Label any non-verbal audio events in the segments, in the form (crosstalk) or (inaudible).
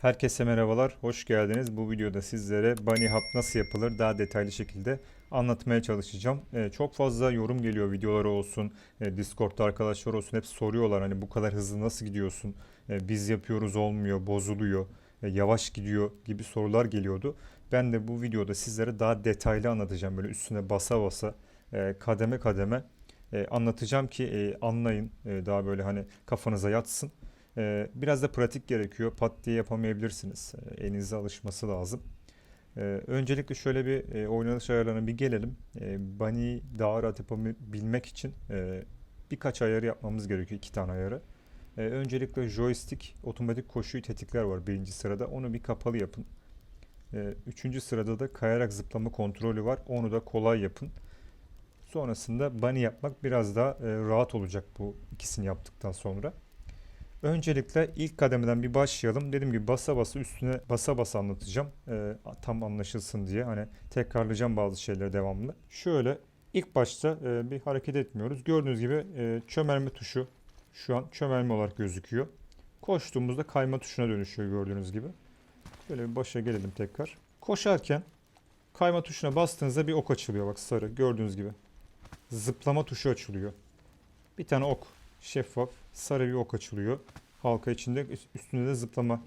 Herkese merhabalar, hoş geldiniz. Bu videoda sizlere Bunny nasıl yapılır daha detaylı şekilde anlatmaya çalışacağım. Ee, çok fazla yorum geliyor videoları olsun, e, Discord'da arkadaşlar olsun hep soruyorlar hani bu kadar hızlı nasıl gidiyorsun? E, biz yapıyoruz olmuyor, bozuluyor, e, yavaş gidiyor gibi sorular geliyordu. Ben de bu videoda sizlere daha detaylı anlatacağım böyle üstüne basa basa e, kademe kademe e, anlatacağım ki e, anlayın e, daha böyle hani kafanıza yatsın. Ee, biraz da pratik gerekiyor. Pat diye yapamayabilirsiniz. Ee, elinize alışması lazım. Ee, öncelikle şöyle bir e, oynanış ayarlarına bir gelelim. Bunny'i daha rahat yapabilmek için e, birkaç ayarı yapmamız gerekiyor. iki tane ayarı. Öncelikle joystick otomatik koşuyu tetikler var birinci sırada. Onu bir kapalı yapın. Üçüncü sırada da kayarak zıplama kontrolü var. Onu da kolay yapın. Sonrasında bunny yapmak biraz daha e, rahat olacak bu ikisini yaptıktan sonra. Öncelikle ilk kademeden bir başlayalım. Dediğim gibi basa basa üstüne basa basa anlatacağım. Ee, tam anlaşılsın diye. Hani tekrarlayacağım bazı şeyleri devamlı. Şöyle ilk başta e, bir hareket etmiyoruz. Gördüğünüz gibi e, çömelme tuşu şu an çömelme olarak gözüküyor. Koştuğumuzda kayma tuşuna dönüşüyor gördüğünüz gibi. Şöyle bir başa gelelim tekrar. Koşarken kayma tuşuna bastığınızda bir ok açılıyor bak sarı gördüğünüz gibi. Zıplama tuşu açılıyor. Bir tane ok şeffaf sarı bir ok açılıyor. Halka içinde üstünde de zıplama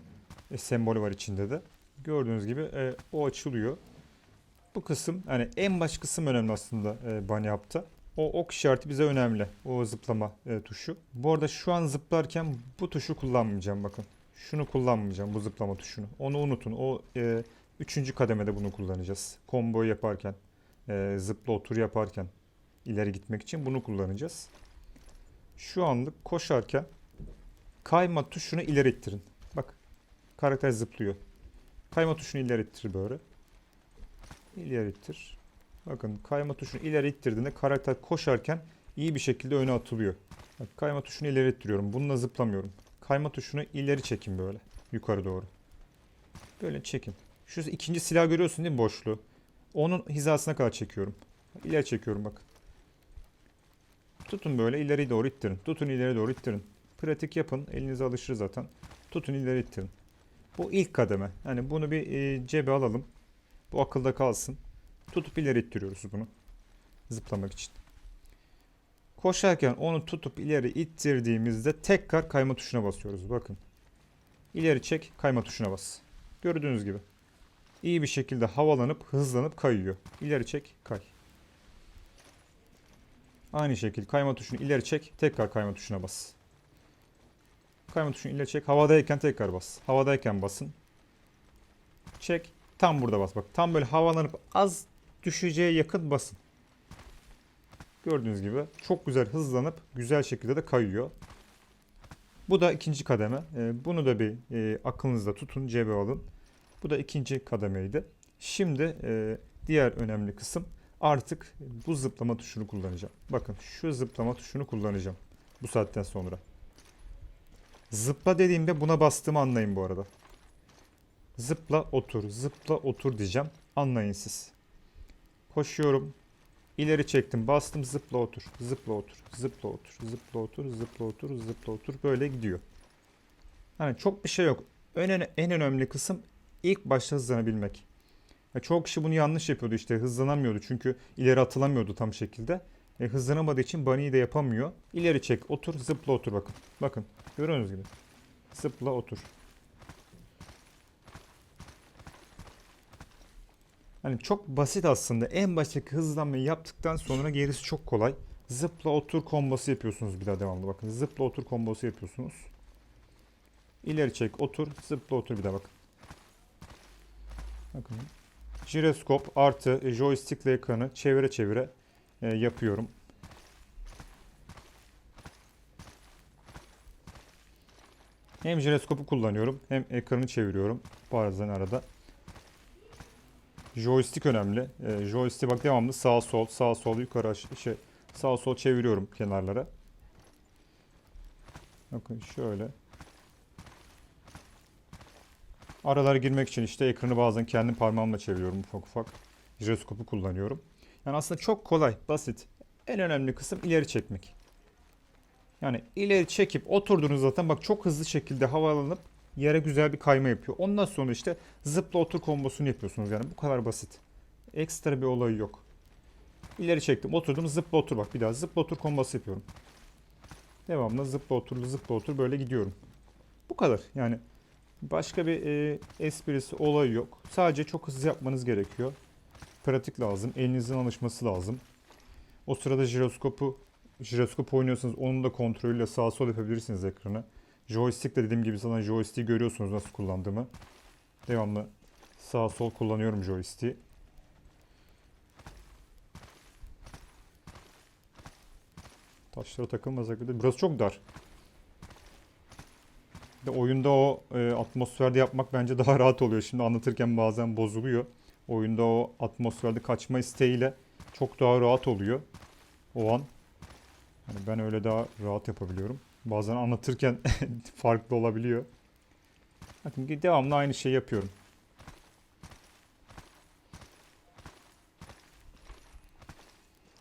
e, sembolü var içinde de. Gördüğünüz gibi e, o açılıyor. Bu kısım hani en baş kısım önemli aslında e, Bunny Up'ta. O ok işareti bize önemli. O zıplama e, tuşu. Bu arada şu an zıplarken bu tuşu kullanmayacağım bakın. Şunu kullanmayacağım bu zıplama tuşunu. Onu unutun. O e, üçüncü kademede bunu kullanacağız. Combo yaparken, e, zıpla otur yaparken ileri gitmek için bunu kullanacağız. Şu anlık koşarken kayma tuşunu ileri ittirin. Bak karakter zıplıyor. Kayma tuşunu ileri ittir böyle. İleri ittir. Bakın kayma tuşunu ileri ittirdiğinde karakter koşarken iyi bir şekilde öne atılıyor. Bak, kayma tuşunu ileri ittiriyorum. Bununla zıplamıyorum. Kayma tuşunu ileri çekin böyle. Yukarı doğru. Böyle çekin. Şu ikinci silah görüyorsun değil mi boşluğu? Onun hizasına kadar çekiyorum. İleri çekiyorum bak. Tutun böyle ileri doğru ittirin. Tutun ileri doğru ittirin. Pratik yapın. Elinize alışır zaten. Tutun ileri ittirin. Bu ilk kademe. Yani bunu bir e, cebe alalım. Bu akılda kalsın. Tutup ileri ittiriyoruz bunu. Zıplamak için. Koşarken onu tutup ileri ittirdiğimizde tekrar kayma tuşuna basıyoruz. Bakın. İleri çek, kayma tuşuna bas. Gördüğünüz gibi. İyi bir şekilde havalanıp hızlanıp kayıyor. İleri çek, kay. Aynı şekilde kayma tuşunu ileri çek, tekrar kayma tuşuna bas. Kayma tuşunu ileri çek, havadayken tekrar bas. Havadayken basın. Çek, tam burada bas bak. Tam böyle havalanıp az düşeceğe yakın basın. Gördüğünüz gibi çok güzel hızlanıp güzel şekilde de kayıyor. Bu da ikinci kademe. Ee, bunu da bir e, aklınızda tutun, cebe alın. Bu da ikinci kademeydi. Şimdi e, diğer önemli kısım artık bu zıplama tuşunu kullanacağım. Bakın şu zıplama tuşunu kullanacağım bu saatten sonra. Zıpla dediğimde buna bastığımı anlayın bu arada. Zıpla otur, zıpla otur diyeceğim. Anlayın siz. Koşuyorum. İleri çektim, bastım, zıpla otur, zıpla otur, zıpla otur, zıpla otur, zıpla otur, zıpla otur. Böyle gidiyor. Hani çok bir şey yok. En, en önemli kısım ilk başta hızlanabilmek. Ya çoğu kişi bunu yanlış yapıyordu işte hızlanamıyordu çünkü ileri atılamıyordu tam şekilde. E, hızlanamadığı için bunny'i de yapamıyor. İleri çek, otur, zıpla otur bakın. Bakın görüyorsunuz gibi. Zıpla otur. Hani çok basit aslında. En baştaki hızlanmayı yaptıktan sonra gerisi çok kolay. Zıpla otur kombosu yapıyorsunuz bir daha devamlı bakın. Zıpla otur kombosu yapıyorsunuz. İleri çek, otur, zıpla otur bir daha bakın. Bakın. Jiroskop artı joystickle ekranı çevire çevire e, yapıyorum. Hem jiroskopu kullanıyorum hem ekranı çeviriyorum bazen arada. Joystick önemli. E, joystick bak devamlı sağ sol sağ sol yukarı aşağı şey sağ sol çeviriyorum kenarlara. Bakın şöyle. Aralara girmek için işte ekranı bazen kendi parmağımla çeviriyorum ufak ufak. Jiroskopu kullanıyorum. Yani aslında çok kolay, basit. En önemli kısım ileri çekmek. Yani ileri çekip oturduğunuz zaten bak çok hızlı şekilde havalanıp yere güzel bir kayma yapıyor. Ondan sonra işte zıpla otur kombosunu yapıyorsunuz yani bu kadar basit. Ekstra bir olayı yok. İleri çektim oturdum zıpla otur bak bir daha zıpla otur kombosu yapıyorum. Devamlı zıpla otur zıpla otur böyle gidiyorum. Bu kadar yani başka bir e, esprisi olayı yok. Sadece çok hızlı yapmanız gerekiyor. Pratik lazım. Elinizin alışması lazım. O sırada jiroskopu jiroskop oynuyorsanız onun da kontrolüyle sağ sol yapabilirsiniz ekranı. Joystick de dediğim gibi sana joystick'i görüyorsunuz nasıl kullandığımı. Devamlı sağ sol kullanıyorum joystick'i. Taşlara takılmasak bir de burası çok dar. De oyunda o e, atmosferde yapmak bence daha (laughs) rahat oluyor. Şimdi anlatırken bazen bozuluyor. Oyunda o atmosferde kaçma isteğiyle çok daha rahat oluyor. O an. Yani ben öyle daha rahat yapabiliyorum. Bazen anlatırken (laughs) farklı olabiliyor. Bakın devamlı aynı şeyi yapıyorum.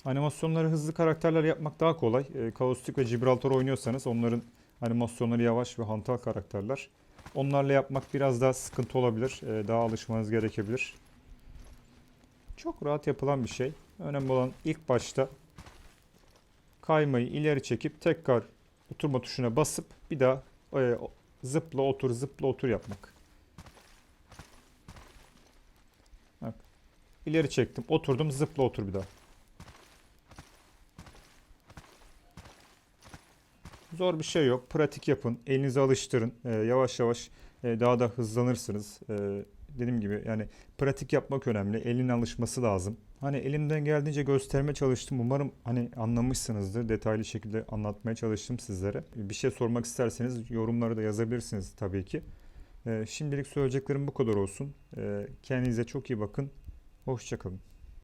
Animasyonları hızlı karakterler yapmak daha kolay. E, Kaustik ve Gibraltar oynuyorsanız onların animasyonları yavaş ve hantal karakterler. Onlarla yapmak biraz daha sıkıntı olabilir. E, daha alışmanız gerekebilir. Çok rahat yapılan bir şey. Önemli olan ilk başta kaymayı ileri çekip tekrar oturma tuşuna basıp bir daha e, zıpla otur zıpla otur yapmak. Bak. İleri çektim oturdum zıpla otur bir daha. Zor bir şey yok. Pratik yapın. Elinizi alıştırın. Ee, yavaş yavaş e, daha da hızlanırsınız. Ee, dediğim gibi yani pratik yapmak önemli. Elin alışması lazım. Hani elimden geldiğince göstermeye çalıştım. Umarım hani anlamışsınızdır. Detaylı şekilde anlatmaya çalıştım sizlere. Bir şey sormak isterseniz yorumları da yazabilirsiniz tabii ki. Ee, şimdilik söyleyeceklerim bu kadar olsun. Kendinize çok iyi bakın. Hoşçakalın.